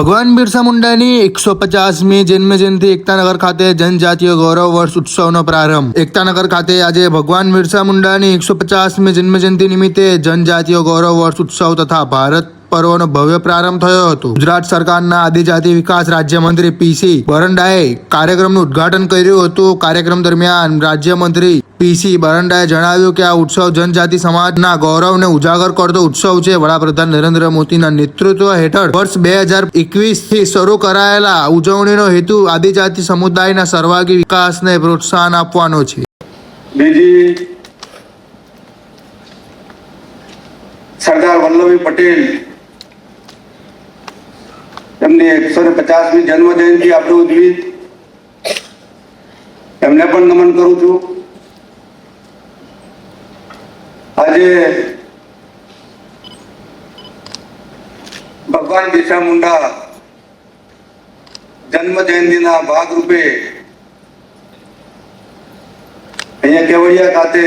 ભગવાન બિરસા મુંડાની એકસો પચાસમી જન્મ જયંતિ એકતાનગર ખાતે જનજાતીય ગૌરવ વર્ષ ઉત્સવનો પ્રારંભ. એકતાનગર ખાતે આજે ભગવાન બિરસા મુંડાની એકસો પચાસમી જન્મ જયંતિ નિમિત્તે જનજાતીય ગૌરવ વર્ષ ઉત્સવ તથા ભારત પર્વનો ભવ્ય પ્રારંભ થયો હતો. ગુજરાત સરકારના આદિજાતિ વિકાસ રાજ્યમંત્રી પીસી બરંડાએ કાર્યક્રમનું ઉદ્ઘાટન કર્યું હતું. કાર્યક્રમ દરમિયાન રાજ્યમંત્રી પીસી બરંડાએ જણાવ્યું કે આ ઉત્સવ જનજાતિ સમાજના ગૌરવને ઉજાગર કરતો ઉત્સવ છે. વડાપ્રધાન નરેન્દ્ર મોદીના નેતૃત્વ હેઠળ વર્ષ બે હજાર એકવીસથી શરૂ કરાયેલા ઉજવણીનો હેતુ આદિજાતિ સમુદાયના સર્વાગી વિકાસને પ્રોત્સાહન આપવાનો છે. બીજી સરદાર વલ્લભભાઈ પટેલ એમની એકસો ને પચાસમી જન્મ જયંતિ આપણે ઉજવી. એમને પણ નમન કરું છું. આજે ભગવાન બિરસા મુંડા જન્મ જયંતિના ભાગરૂપે અહીંયા કેવડિયા ખાતે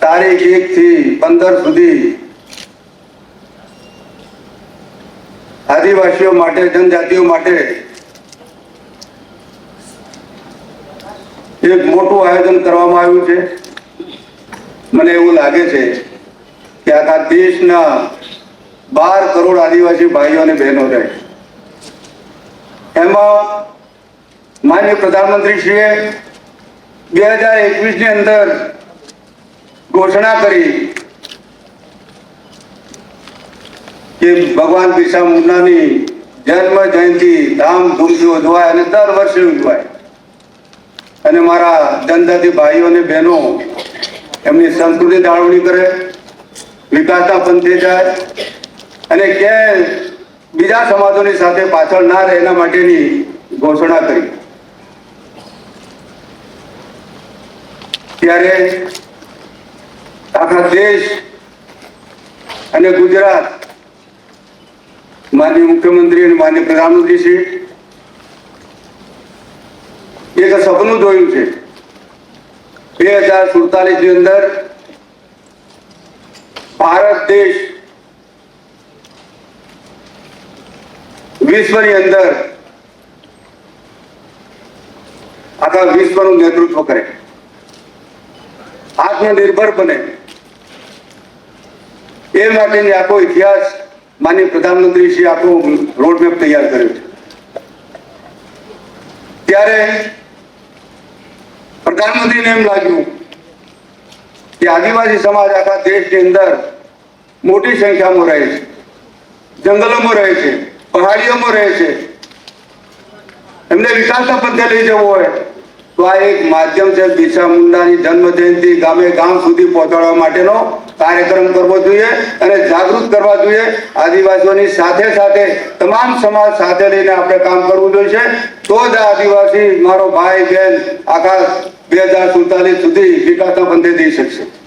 તારીખ એક થી પંદર સુધી આદિવાસીઓ માટે, જનજાતિઓ માટે એક મોટું આયોજન કરવામાં આવ્યું છે. મને એવું લાગે છે કે આખા દેશના બાર કરોડ આદિવાસી ભાઈઓ અને બહેનો રહે એમાં માન્ય પ્રધાનમંત્રીશ્રીએ બે હજાર એકવીસની અંદર ઘોષણા કરી કે ભગવાન બિરસા મુંડાની જન્મ જયંતિ ધામધૂમથી ઉજવાય અને દર વર્ષે ઉજવાય. અને મારા ધંધાથી ભાઈઓ અને બહેનો એમની સંસ્કૃતિ જાળવણી કરે, વિકાસના પંથે જાય અને કે બીજા સમાજોની સાથે પાછળ ના રહે એના માટેની ઘોષણા કરી. ત્યારે આખા દેશ અને ગુજરાત માન્ય મુખ્યમંત્રી અને માન્ય પ્રધાનમંત્રી શ્રી એક સપનું જોયું છે. બે હજાર સુડતાલીસની અંદર ભારત દેશ વિશ્વની અંદર આખા વિશ્વનું નેતૃત્વ કરે. આત્મનિર્ભર બને. એ માટેની આખો ઇતિહાસ માન્ય પ્રધાનમંત્રી શ્રી આખો રોડમેપ તૈયાર કર્યો છે. ત્યારે પ્રધાનમંત્રીને એમ લાગ્યું કે આદિવાસી સમાજ આખા દેશની અંદર મોટી સંખ્યામાં રહે છે. જંગલોમાં રહે છે, પહાડીઓમાં રહે છે. એમને વિકાસના પંથે લઈ જવું હોય તો આ એક માધ્યમ છે બિરસા મુંડાની જન્મ જયંતિ ગામે ગામ સુધી પહોંચાડવા માટેનો કાર્યક્રમ કરવો જોઈએ અને જાગૃત કરવા જોઈએ. આદિવાસીઓની સાથે સાથે તમામ સમાજ સાથે લઈને આપણે કામ કરવું જોઈએ. તો જ આદિવાસી, મારો ભાઈ બહેન આખા બે હજાર સુડતાલીસ સુધી વિકાસના પંથે જઈ શકશે